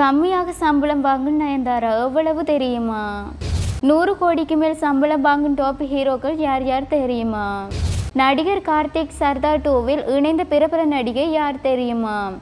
கம்மியாக சம்பளம் வாங்குன்னு நயன்தாரா எவ்வளவு தெரியுமா? நூறு கோடிக்கு மேல் சம்பளம் வாங்கும் டாப் ஹீரோக்கள் யார் யார் தெரியுமா? நடிகர் கார்த்திக் சர்தார் டூவில் இணைந்த பிரபல நடிகை யார் தெரியுமா?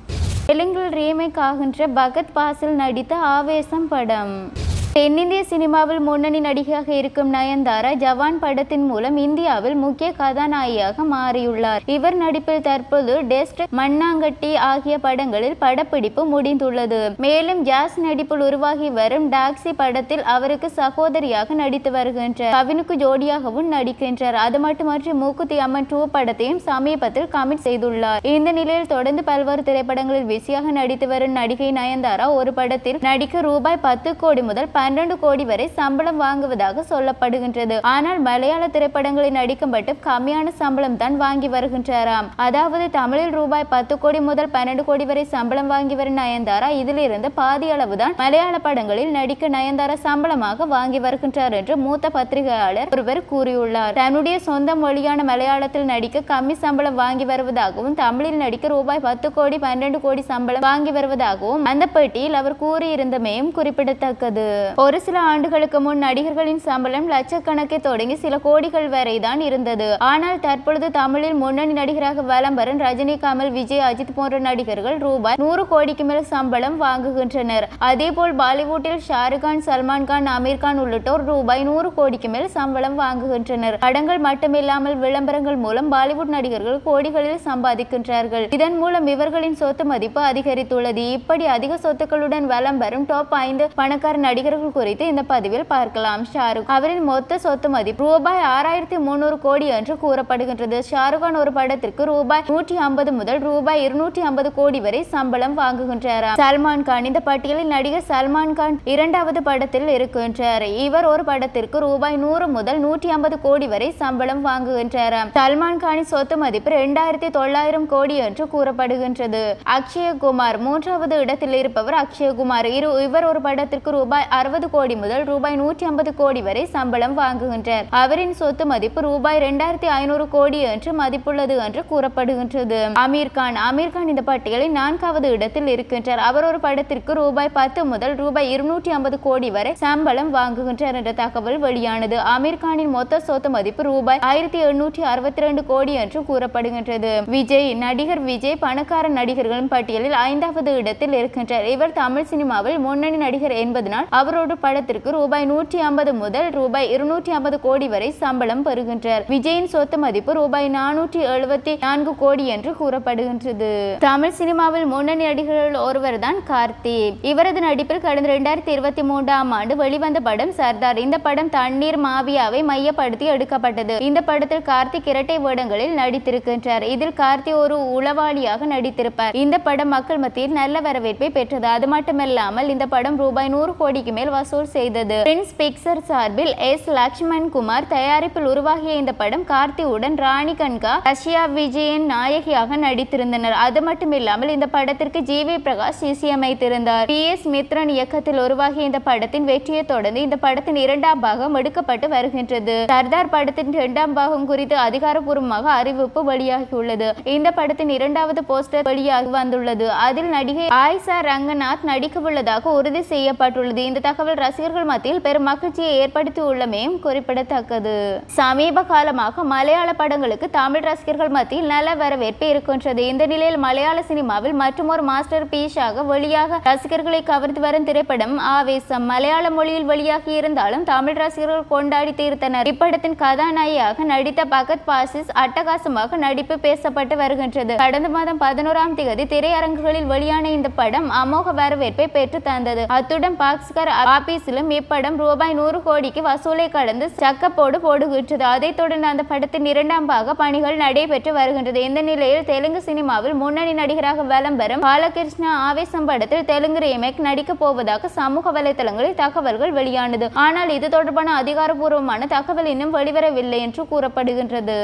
தெலுங்கில் ரீமேக் ஆகின்ற பகத் பாசில் நடித்த ஆவேசம் படம். தென்னிந்திய சினிமாவில் முன்னணி நடிகையாக இருக்கும் நயன்தாரா ஜவான் படத்தின் மூலம் இந்தியாவில் முக்கிய கதாநாயகியாக மாறியுள்ளார். இவர் நடிப்பில் தற்போது டெஸ்ட் மண்ணாங்கட்டி ஆகிய படங்களில் படப்பிடிப்பு முடிந்துள்ளது. மேலும் ஜாஸ் நடிப்பில் உருவாகி வரும் டாக்ஸி படத்தில் அவருக்கு சகோதரியாக நடித்து வருகின்றார். கவினுக்கு ஜோடியாகவும் நடிக்கின்றார். அது மட்டுமன்றி மூக்குத்தி அம்மன் டூ படத்தையும் சமீபத்தில் கமிட் செய்துள்ளார். இந்த நிலையில் தொடர்ந்து பல்வேறு திரைப்படங்களில் பிஸியாக நடித்து வரும் நடிகை நயன்தாரா ஒரு படத்தில் நடிக்க ரூபாய் பத்து கோடி முதல் பன்னெண்டு கோடி வரை சம்பளம் வாங்குவதாக சொல்லப்படுகின்றது. ஆனால் மலையாள திரைப்படங்களில் நடிக்கும் மட்டும் கம்மியான சம்பளம் தான் வாங்கி வருகின்றாராம். அதாவது தமிழில் ரூபாய் பத்து கோடி முதல் பன்னெண்டு கோடி வரை சம்பளம் வாங்கி வரும் நயன்தாரா இதிலிருந்து பாதி அளவுதான் மலையாள படங்களில் நடிக்க நயன்தாரா சம்பளமாக வாங்கி வருகின்றார் என்று மூத்த பத்திரிகையாளர் ஒருவர் கூறியுள்ளார். தன்னுடைய சொந்த மொழியான மலையாளத்தில் நடிக்க கம்மி சம்பளம் வாங்கி வருவதாகவும் தமிழில் நடிக்க ரூபாய் பத்து கோடி பன்னெண்டு கோடி சம்பளம் வாங்கி வருவதாகவும் அந்த பேட்டியில் அவர் கூறியிருந்தமையும் குறிப்பிடத்தக்கது. ஒரு சில ஆண்டுகளுக்கு முன் நடிகர்களின் சம்பளம் லட்சக்கணக்கே தொடங்கி சில கோடிகள் வரை தான் இருந்தது. ஆனால் தற்பொழுது தமிழில் முன்னணி நடிகராக வலம் ரஜினி கமல் விஜய் அஜித் போன்ற நடிகர்கள் ரூபாய் நூறு கோடிக்கு மேல் சம்பளம் வாங்குகின்றனர். அதேபோல் பாலிவுட்டில் ஷாருக்கான் சல்மான்கான் அமீர்கான் உள்ளிட்டோர் ரூபாய் நூறு கோடிக்கு மேல் சம்பளம் வாங்குகின்றனர். படங்கள் மட்டுமில்லாமல் விளம்பரங்கள் மூலம் பாலிவுட் நடிகர்கள் கோடிகளில் சம்பாதிக்கின்றார்கள். இதன் மூலம் இவர்களின் சொத்து மதிப்பு அதிகரித்துள்ளது. இப்படி அதிக சொத்துக்களுடன் வலம் வரும் டாப் ஐந்து பணக்கார நடிகர்கள் குறித்து இந்த பதிவில் பார்க்கலாம். ஷாருக் அவரின் மொத்த சொத்து மதிப்பு ரூபாய் ஆறாயிரத்தி முன்னூறு கோடி என்று கூறப்படுகின்றது. ஷாருக்கான் ஒரு படத்திற்கு ரூபாய் நூற்றி ஐம்பது முதல் ரூபாய் இருநூற்றி ஐம்பது கோடி வரை சம்பளம் வாங்குகின்றாராம் சல்மான் கான் இந்த பட்டியலில் நடிகர் சல்மான் கான் இரண்டாவது படத்தில் இருக்கின்றார். இவர் ஒரு படத்திற்கு ரூபாய் நூறு முதல் நூற்றி ஐம்பது கோடி வரை சம்பளம் வாங்குகின்றாராம் சல்மான் கானின் சொத்து மதிப்பு இரண்டாயிரத்தி தொள்ளாயிரம் கோடி என்று கூறப்படுகின்றது. அக்ஷயகுமார் மூன்றாவது இடத்தில் இருப்பவர் அக்ஷயகுமார். இரு இவர் ஒரு படத்திற்கு ரூபாய் அறுபது கோடி முதல் ரூபாய் நூற்றி ஐம்பது கோடி வரை சம்பளம் வாங்குகின்றார் அவரின் சொத்து மதிப்பு ரூபாய் இரண்டாயிரத்தி ஐநூறு கோடி என்று மதிப்புள்ளது என்று கூறப்படுகின்றது. அமீர் கான் அமீர் கான் இந்த பட்டியலில் நான்காவது இடத்தில் இருக்கின்றார். அவர் ஒரு படத்திற்கு ரூபாய் பத்து முதல் ரூபாய் இருநூற்றி ஐம்பது கோடி வரை சம்பளம் வாங்குகின்றார் என்ற தகவல் வெளியானது. அமீர் கானின் மொத்த சொத்து மதிப்பு ரூபாய் ஆயிரத்தி எண்ணூற்றி அறுபத்தி ரெண்டு கோடி என்று கூறப்படுகின்றது. விஜய் நடிகர் விஜய் பணக்கார நடிகர்களின் பட்டியலில் ஐந்தாவது இடத்தில் இருக்கின்றார். இவர் தமிழ் சினிமாவில் முன்னணி நடிகர் என்பதனால் அவர் அவரோட படத்திற்கு ரூபாய் நூற்றி ஐம்பது முதல் ரூபாய் இருநூற்றி ஐம்பது கோடி வரை சம்பளம் பெறுகின்றார் விஜயின் சொத்து மதிப்பு ரூபாய் நானூற்றி எழுபத்தி நான்கு கோடி என்று கூறப்படுகின்றது. தமிழ் சினிமாவில் முன்னணி நடிகர்கள் ஒருவர் தான் கார்த்தி. இவரது நடிப்பில் கடந்த இரண்டாயிரத்தி இருபத்தி மூன்றாம் ஆண்டு வெளிவந்த படம் சர்தார். இந்த படம் தண்ணீர் மாவியாவை மையப்படுத்தி எடுக்கப்பட்டது. இந்த படத்தில் கார்த்திக் இரட்டை வேடங்களில் நடித்திருக்கின்றார். இதில் கார்த்தி ஒரு உளவாளியாக நடித்திருப்பார். இந்த படம் மக்கள் மத்தியில் நல்ல வரவேற்பை பெற்றது. அது மட்டுமல்லாமல் இந்த படம் ரூபாய் நூறு கோடிக்கு மேல் பெயர் வசூல் செய்தது. பிரின்ஸ் பிக்சர் சார்பில் எஸ். லக்ஷ்மண் குமார் தயாரிப்பில் உருவாகிய இந்த படம் கார்த்தியுடன் ராணி கன்கா ரஷ்யா விஜயின் நாயகியாக நடித்திருந்தனர். அது மட்டும் இல்லாமல் இந்த படத்திற்கு ஜி. வி. பிரகாஷ் இசையமைத்திருந்தார். பி. எஸ். மித்ரன் இயக்கத்தில் உருவாகிய இந்த படத்தின் வெற்றியை தொடர்ந்து இந்த படத்தின் இரண்டாம் பாகம் எடுக்கப்பட்டு வருகின்றது. சர்தார் படத்தின் இரண்டாம் பாகம் குறித்து அதிகாரப்பூர்வமாக அறிவிப்பு வெளியாகியுள்ளது. இந்த படத்தின் இரண்டாவது போஸ்டர் வெளியாகி வந்துள்ளது. அதில் நடிகை ஆயிஷா ரங்கநாத் நடிக்கவுள்ளதாக உறுதி செய்யப்பட்டுள்ளது. இந்த தகவல் தகவல் ரசிகர்கள் மத்தியில் பெரும் மகிழ்ச்சியை ஏற்படுத்தியுள்ளமையும் குறிப்பிடத்தக்கது. சமீப காலமாக மலையாள படங்களுக்கு தமிழ் ரசிகர்கள் மத்தியில் நல்ல வரவேற்பு இருக்கின்றது. இந்த நிலையில் மலையாள சினிமாவில் மற்றொரு மாஸ்டர் பீஸாக வெளியாக ரசிகர்களை கவர்ந்து வரும் திரைப்படம் ஆவேசம். மலையாள மொழியில் வெளியாகி இருந்தாலும் தமிழ் ரசிகர்கள் கொண்டாடி தீர்த்தனர். இப்படத்தின் கதாநாயகியாக நடித்த பகத் பாசிஸ் அட்டகாசமாக நடிப்பு பேசப்பட்டு வருகின்றது. கடந்த மாதம் பதினோராம் தேதி திரையரங்குகளில் வெளியான இந்த படம் அமோக வரவேற்பை பெற்று தந்தது. அத்துடன் பாக்ஸ்கர் ஆபீஸிலும் இப்படம் ரூபாய் நூறு கோடிக்கு வசூலை கடந்து சக்கப்போடு போடுகின்றது. அதைத் தொடர்ந்து அந்த படத்தின் இரண்டாம் பாக பணிகள் நடைபெற்று வருகின்றது. இந்த நிலையில் தெலுங்கு சினிமாவில் முன்னணி நடிகராக வலம் வரும் பாலகிருஷ்ணா ஆவேசம் படத்தில் தெலுங்கு ரீமேக் நடிக்கப் போவதாக சமூக வலைதளங்களில் தகவல்கள் வெளியானது. ஆனால் இது தொடர்பான அதிகாரப்பூர்வமான தகவல் இன்னும் வெளிவரவில்லை என்று கூறப்படுகின்றது.